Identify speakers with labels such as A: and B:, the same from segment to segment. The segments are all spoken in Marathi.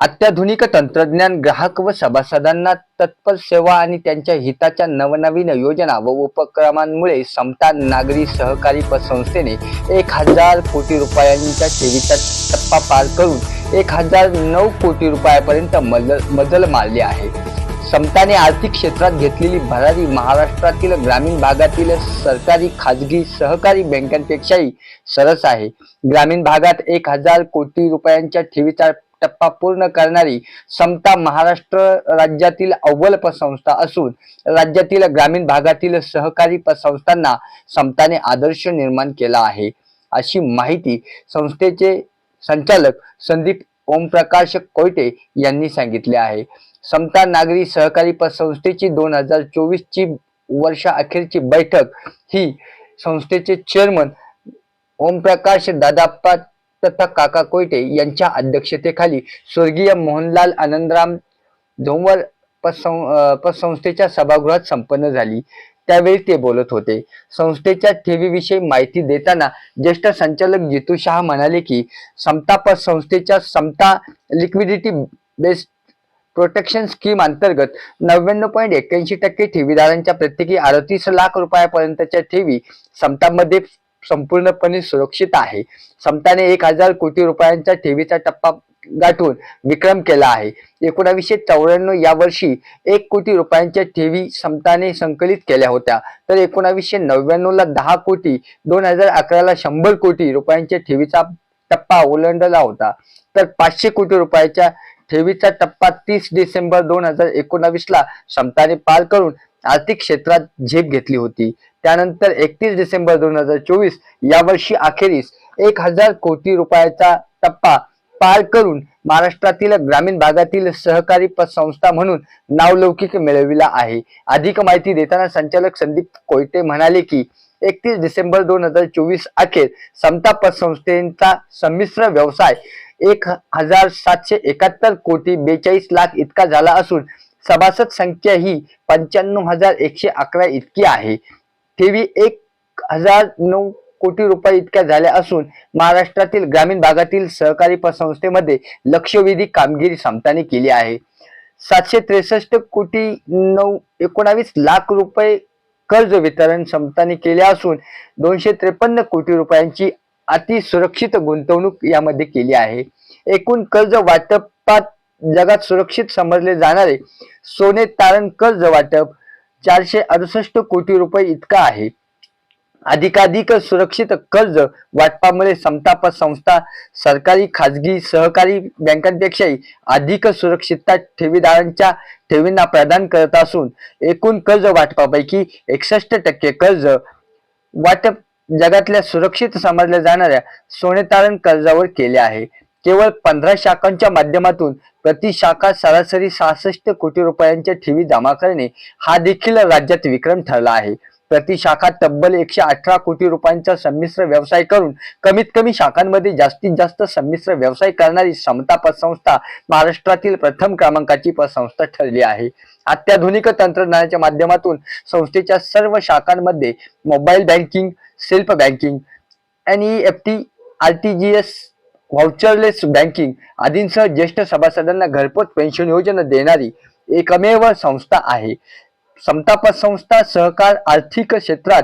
A: अत्याधुनिक तंत्रज्ञान ग्राहक व सभासदांना तत्पर सेवा आणि त्यांच्या हिताच्या नवनवीन योजना व उपक्रमांमुळे समता नागरी सहकारी संस्थेने एक हजार कोटी रुपयांच्या ठेवीचा टप्पा पार करून एक हजार नऊ कोटी रुपयापर्यंत मजल मजल मारली आहे. समताने आर्थिक क्षेत्रात घेतलेली भरारी महाराष्ट्रातील ग्रामीण भागातील सरकारी खाजगी सहकारी बँकांपेक्षाही सरस आहे. ग्रामीण भागात एक हजार कोटी रुपयांच्या ठेवीचा टप्पा पूर्ण करणारी समता महाराष्ट्र राज्यातील अव्वल पतसंस्था असून राज्यातील ग्रामीण भागातील सहकारी पतसंस्थांना समताने आदर्श निर्माण केला आहे. अशी माहिती संस्थेचे संचालक संदीप ओमप्रकाश कोयटे यांनी सांगितले आहे. समता नागरी सहकारी पतसंस्थेची दोन हजार चोवीस ची वर्षा अखेरची बैठक ही संस्थेचे चेअरमन ओमप्रकाश दादाप्पा तथा काका कोयटे यांच्या अध्यक्षतेखाली स्वर्गीय मोहनलाल आनंदराम धोंवर पतसं पतसंस्थेच्या सभागृहात संपन्न झाली. त्यावेळी ते बोलत होते. संस्थेच्या ठेवीविषयी माहिती देताना ज्येष्ठ संचालक जितू शहा म्हणाले की समता पतसंस्थेच्या समता लिक्विडिटी बेस्ड प्रोटेक्शन स्कीम अंतर्गत नव्याण्णव पॉईंट एक्क्याऐंशी टक्के ठेवीदारांच्या प्रत्येकी अडतीस लाख रुपयापर्यंतच्या ठेवी समतामध्ये संपूर्णपणे सुरक्षित आहे. समताने एक हजार कोटी रुपयांच्या ठेवीचा टप्पा गाठून विक्रम केला आहे. एकोणावीसशे चौऱ्याण्णव या वर्षी एक कोटी रुपयांच्या ठेवी समताने संकलित केल्या होत्या. तर एकोणावीसशे नव्याण्णवला दहा कोटी दोन हजार अकराला शंभर कोटी रुपयांच्या ठेवीचा टप्पा ओलांडला होता. तर पाचशे कोटी रुपयाच्या ठेवीचा टप्पा तीस डिसेंबर दोन हजार एकोणावीस ला समताने पार करून आर्थिक क्षेत्रात झेप घेतली होती. त्यानंतर एकतीस डिसेंबर दोन हजार चोवीस या वर्षी अखेरीस एक हजार कोटी रुपयाचा टप्पा पार करून महाराष्ट्रातील ग्रामीण भागातील सहकारी पतसंस्था म्हणून नावलौकिक मिळविला आहे. अधिक माहिती देताना संचालक संदीप कोयटे म्हणाले की एकतीस डिसेंबर दोन हजार चोवीस अखेर समता पतसंस्थेचा संमिश्र व्यवसाय एक हजार सातशे एकाहत्तर कोटी बेचाळीस लाख इतका झाला असून सभासद संख्या ही पंच्याण्णव हजार एकशे अकरा इतकी आहे. ठेवी एक हजार नऊ कोटी रुपये इतक्या झाल्या असून महाराष्ट्रातील ग्रामीण भागातील सहकारी पतसंस्थेमध्ये लक्षवेधी कामगिरी समताने केली आहे. सातशे त्रेसष्ट कोटी नऊ एकोणावीस लाख रुपये कर्ज वितरण समताने केले असून दोनशे त्रेपन्न कोटी रुपयांची अति सुरक्षित गुंतवणूक यामध्ये केली आहे. एकूण कर्ज वाटपात जगात सुरक्षित समजले जाणारे सोने तारण कर्ज वाटप चारशे अडुसष्ट कोटी रुपये इतका आहे. अधिकाधिक सुरक्षित कर्ज वाटपामुळे समताप संस्था सरकारी खाजगी सहकारी बँकांपेक्षाही अधिक सुरक्षितता ठेवीदारांच्या ठेवींना प्रदान करत असून एकूण कर्ज वाटपापैकी एकसष्ट टक्के कर्ज वाटप जगातल्या सुरक्षित समजल्या जाणाऱ्या सोने तारण कर्जावर केले आहे. केवळ पंधरा शाखांच्या माध्यमातून प्रति शाखा सरासरी सहासष्ट कोटी रुपयांच्या ठेवी जमा करणे हा देखील राज्यात विक्रम ठरला आहे. प्रति शाखा तब्बल एकशे अठरा कोटी रुपयांचा संमिश्र व्यवसाय करून कमीत कमी शाखांमध्ये जास्तीत जास्त संमिश्र व्यवसाय करणारी समता पतसंस्था महाराष्ट्रातील प्रथम क्रमांकाची पतसंस्था ठरली आहे. अत्याधुनिक तंत्रज्ञानाच्या माध्यमातून संस्थेच्या सर्व शाखांमध्ये mobile banking self banking N E F T R T G S voucherless banking आदींसह ज्येष्ठ सभासदांना घरपोच पेन्शन योजना देणारी एकमेव संस्था आहे. समताप संस्था सहकार आर्थिक क्षेत्रात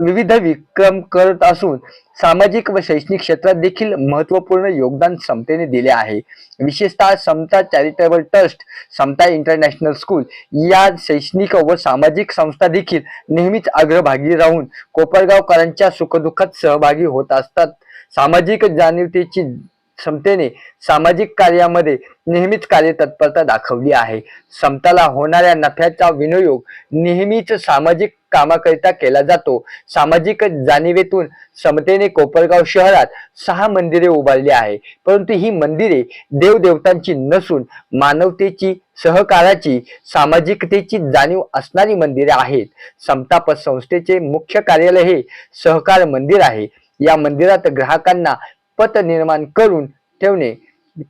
A: विविध विक्रम करत असून सामाजिक व शैक्षणिक क्षेत्रात देखील महत्त्वपूर्ण योगदान समतेने दिले आहे. विशेषतः Samata charitable trust Samata international school या शैक्षणिक व सामाजिक संस्था देखील नेहमीच अग्रभागी राहून कोपरगावकरांच्या सुखदुःखात सहभागी होत असतात. सामाजिक जाणीवतेची समतेने सामाजिक कार्यामध्ये नेहमीच कार्यतत्परता दाखवली आहे. समताला होणाऱ्या नफ्याचा विनियोग नेहमीच सामाजिक कामाकरिता केला जातो. सामाजिक जाणीवेतून समतेने कोपरगाव शहरात सहा मंदिरे उभारली आहे. परंतु ही मंदिरे देवदेवतांची नसून मानवतेची सहकाराची सामाजिकतेची जाणीव असणारी मंदिरे आहेत. समता संस्थेचे मुख्य कार्यालय हे सहकार मंदिर आहे. या मंदिरात ग्राहकांना पत निर्माण करून ठेवणे.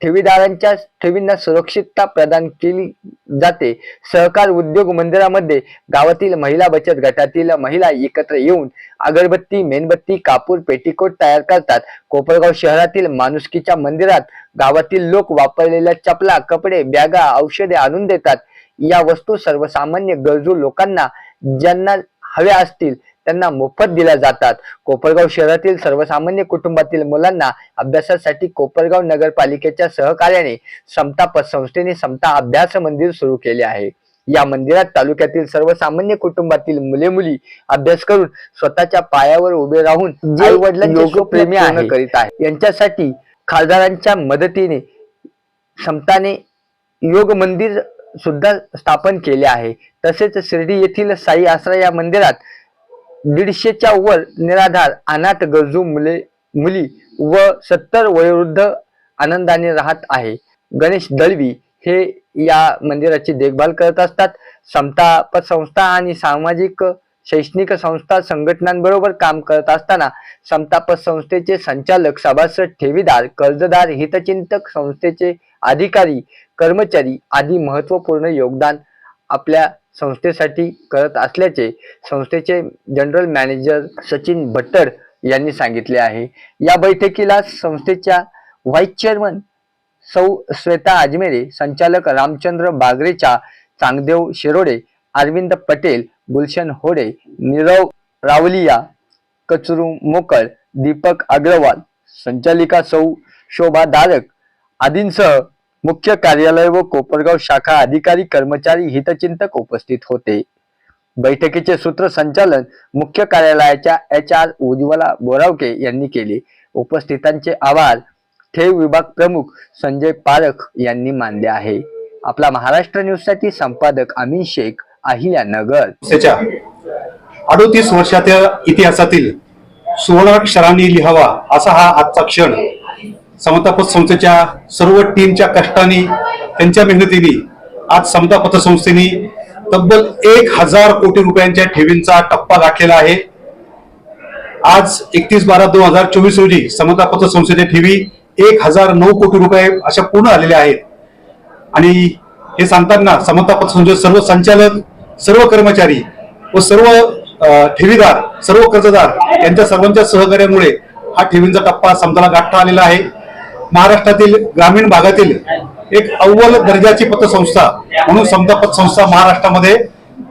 A: ठेवीदारांच्या ठेवींना सुरक्षितता प्रदान केली जाते. सहकार उद्योग मंदिरामध्ये गावातील महिला बचत गटातील महिला एकत्र येऊन अगरबत्ती मेणबत्ती कापूर पेटीकोट तयार करतात. कोपरगाव शहरातील माणुसकीच्या मंदिरात गावातील लोक वापरलेल्या चपला कपडे बॅगा औषधे आणून देतात. या वस्तू सर्वसामान्य गरजू लोकांना ज्यांना हव्या असतील त्यांना मोफत दिल्या जातात. कोपरगाव शहरातील सर्वसामान्य कुटुंबातील मुलांना अभ्यासासाठी कोपरगाव नगरपालिकेच्या सहकार्याने समता पतसंस्थेने समता अभ्यास मंदिर सुरू केले आहे. या मंदिरात तालुक्यातील सर्वसामान्य कुटुंबातील मुले मुली अभ्यास करून स्वतःच्या पायावर उभे राहून वडिलांचे आहे करीत आहे यांच्यासाठी खासदारांच्या मदतीने समताने योग मंदिर सुद्धा स्थापन केले आहे. तसेच शिर्डी येथील साई आसरा या मंदिरात दीडशेच्या वर निराधार अनाथ गरजू मुले मुली व सत्तर वयोवृद्ध आनंदाने राहत आहे. गणेश दळवी हे या मंदिराची देखभाल करत असतात. समता पतसंस्था आणि सामाजिक शैक्षणिक संस्था संघटनांबरोबर काम करत असताना समताप संस्थेचे संचालक सभासद ठेवीदार कर्जदार हितचिंतक संस्थेचे अधिकारी कर्मचारी आदी महत्त्वपूर्ण योगदान आपल्या संस्थेसाठी करत असल्याचे संस्थेचे जनरल मॅनेजर सचिन भट्टर यांनी सांगितले आहे. या बैठकीला संस्थेच्या व्हाईस चेअरमन सौ श्वेता अजमेरे संचालक रामचंद्र बागरेचा चांगदेव शिरोडे अरविंद पटेल गुलशन होडे नीरव रावलिया कचरू मोकळ दीपक अग्रवाल संचालिका सौ शोभा दारक आदींसह मुख्य कार्यालय व कोपरगाव शाखा अधिकारी कर्मचारी हितचिंतक उपस्थित होते. बैठकीचे सूत्रसंचालन मुख्य कार्यालयाच्या एच आर उज्ज्वला बोरावके यांनी केले. उपस्थितांचे आभार ठेव विभाग प्रमुख संजय पारख यांनी मानले आहे. आपला महाराष्ट्र न्यूजसाठी संपादक अमीन शेख अहिल्यानगर.
B: नगर अडोतीस वर्षाच्या इतिहासातील सुवर्णाक्षरांनी लिहावा असा हा आजचा क्षण. समता पतसंस्थेच्या सर्व टीमच्या कष्टाने त्यांच्या मेहनतीने आज समता पतसंस्थेने तब्बल एक हजार कोटी रुपयांच्या ठेवींचा टप्पा गाठलेला आहे. आज एकतीस बारा दोन हजार चोवीस रोजी समता पतसंस्थेच्या ठेवी एक हजार नऊ कोटी रुपये अशा पूर्ण आलेल्या आहेत. आणि हे सांगताना समता पतसंस्थेचे सर्व संचालक सर्व कर्मचारी व सर्व ठेवीदार सर्व कर्जदार यांच्या सर्वांच्या सहकार्यामुळे हा ठेवींचा टप्पा समताला गाठता आलेला आहे. महाराष्ट्रातील ग्रामीण भागातील एक अव्वल दर्जाची पतसंस्था म्हणून समता पतसंस्था महाराष्ट्रामध्ये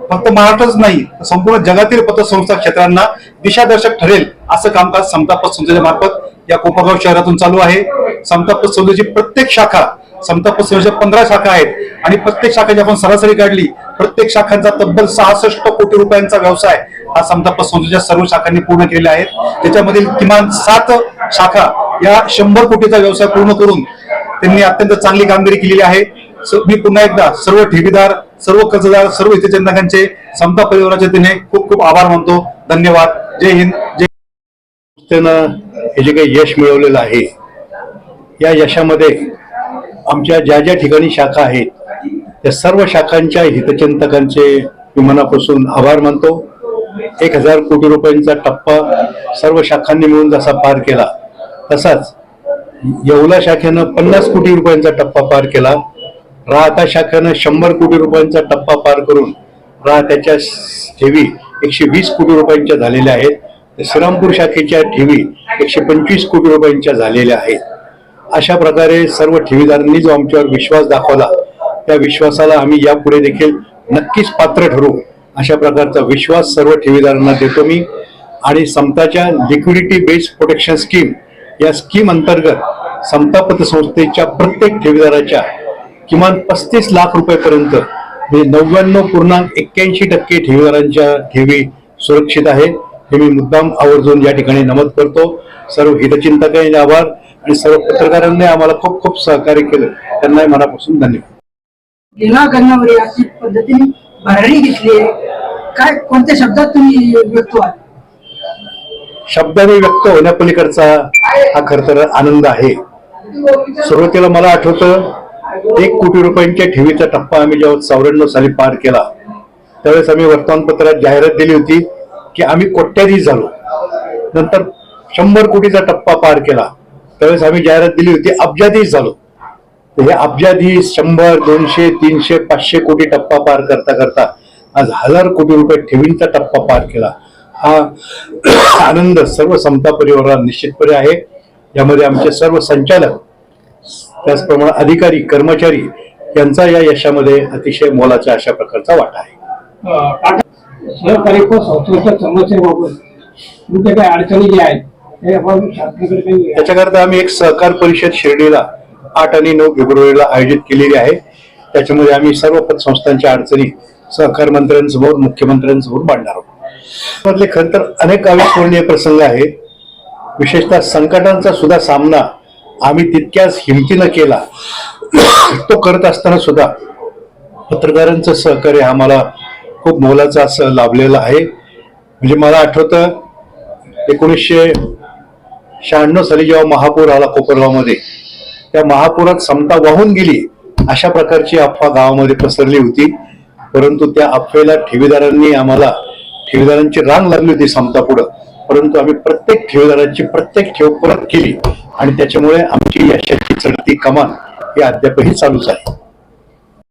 B: फक्त महाराष्ट्रच नाही संपूर्ण जगातील पतसंस्था क्षेत्रांना दिशादर्शक ठरेल असं कामकाज समता पतसंस्थेच्या मार्फत या कोपरगाव शहरातून चालू आहे. समता पतसंस्थेची प्रत्येक शाखा समता पतसंस्थेच्या पंधरा शाखा आहेत आणि प्रत्येक शाखेची आपण सरासरी काढली प्रत्येक शाखांचा तब्बल सहासष्ट कोटी रुपयांचा व्यवसाय हा समता पतसंस्थेच्या सर्व शाखांनी पूर्ण केलेला आहे. त्याच्यामधील किमान सात शाखा या शंभर कोटीचा व्यवसाय पूर्ण करून त्यांनी अत्यंत चांगली कामगिरी केलेली आहे. मी पुन्हा एकदा सर्व ठेवीदार सर्व कर्जदार सर्व हितचिंतकांचे समता परिवाराचे तिने खूप खूप आभार मानतो. धन्यवाद. जय हिंद जय
C: संस्थेनं हे जे काही यश मिळवलेलं आहे या यशामध्ये आमच्या ज्या ज्या ठिकाणी शाखा आहेत त्या सर्व शाखांच्या हितचिंतकांचे मी मनापासून आभार मानतो. एक हजार कोटी रुपयांचा टप्पा सर्व शाखांनी मिळून जसा पार केला तसाच येवला शाखेनं पन्नास कोटी रुपयांचा टप्पा पार केला. राहता शाखेनं शंभर कोटी रुपयांचा टप्पा पार करून राहत्याच्या ठेवी एकशे वीस कोटी रुपयांच्या झालेल्या आहेत. श्रीरामपूर शाखेच्या ठेवी एकशे पंचवीस कोटी रुपयांच्या झालेल्या आहेत. अशा प्रकारे सर्व ठेवीदारांनी जो आमच्यावर विश्वास दाखवला. त्या विश्वासाला आम्ही यापुढे देखील नक्कीच पात्र ठरू. अशा प्रकारचा विश्वास सर्व ठेवीदारांना देतो मी. आणि समताच्या लिक्विडिटी बेस्ड प्रोटेक्शन स्कीम या स्कीम अंतर्गत समता पतसंस्थेच्या प्रत्येक ठेवीदाराच्या किमान पस्तीस लाख रुपयापर्यंत म्हणजे नव्याण्णव पूर्णांक एक्क्याऐंशी टक्के ठेवीदारांच्या ठेवी सुरक्षित आहेत. हे मी मुद्दाम आवर्जून या ठिकाणी नमूद करतो. सर्व हितचिंतकांचे आभार आणि सर्व पत्रकारांनी आम्हाला खूप खूप सहकार्य केलं. त्यांनाही मनापासून धन्यवाद.
D: लिलाव करण्यावर अशी पद्धतीने भरणी घेतली आहे. काय कोणत्या शब्दात तुम्ही व्यक्त व्हाल?
C: शब्दाने व्यक्त होण्यापलीकडचा हा खर तर आनंद आहे. सुरुवातीला मला आठवतं एक कोटी रुपयांच्या ठेवीचा टप्पा आम्ही जेव्हा चौऱ्याण्णव साली पार केला त्यावेळेस आम्ही वर्तमानपत्रात जाहिरात दिली होती की आम्ही कोट्याधीश झालो. नंतर शंभर कोटीचा टप्पा पार केला. त्यावेळेस आम्ही जाहिरात दिली होती अब्जाधीश झालो. तर हे अब्जाधी शंभर दोनशे तीनशे पाचशे कोटी टप्पा पार करता करता आज हजार कोटी रुपये ठेवींचा टप्पा पार केला. हा आनंद सर्व समता परिवाराला निश्चितपणे आहे. यामध्ये आमचे सर्व संचालक त्याचप्रमाणे अधिकारी कर्मचारी यांचा या यशामध्ये अतिशय मोलाचा अशा प्रकारचा वाटा आहे.
E: सहकारी व संस्थेच्या समस्येबाबत तुमच्या काही अडचणी ज्या आहेत
C: त्याच्याकरता आम्ही एक सहकार परिषद शिर्डीला आठ आणि नऊ फेब्रुवारीला आयोजित केलेली आहे. त्याच्यामध्ये आम्ही सर्व पतसंस्थांच्या अडचणी सहकार मंत्र्यांसमोर मुख्यमंत्र्यांसमोर मांडणार आहोत. मधले खरं तर अनेक अविस्मरणीय प्रसंग आहेत. विशेषतः संकटांचा सुद्धा सामना आम्ही तितक्याच हिमतीनं केला. तो करत असताना सुद्धा पत्रकारांचं सहकार्य आम्हाला खूप मोलाचं असं लाभलेलं आहे. म्हणजे मला आठवतं एकोणीसशे शहाण्णव साली जेव्हा महापूर आला कोपरगावमध्ये त्या महापुरात समता वाहून गेली अशा प्रकारची अफवा गावामध्ये पसरली होती. परंतु त्या अफवेला ठेवीदारांनी आम्हाला ठेवीदारांची रांग लागली होती समता पुढं. परंतु आम्ही प्रत्येक ठेवीदारांची प्रत्येक ठेव परत केली. आणि त्याच्यामुळे आमची यशाची चढती कमान ही अद्यापही चालूच आहे.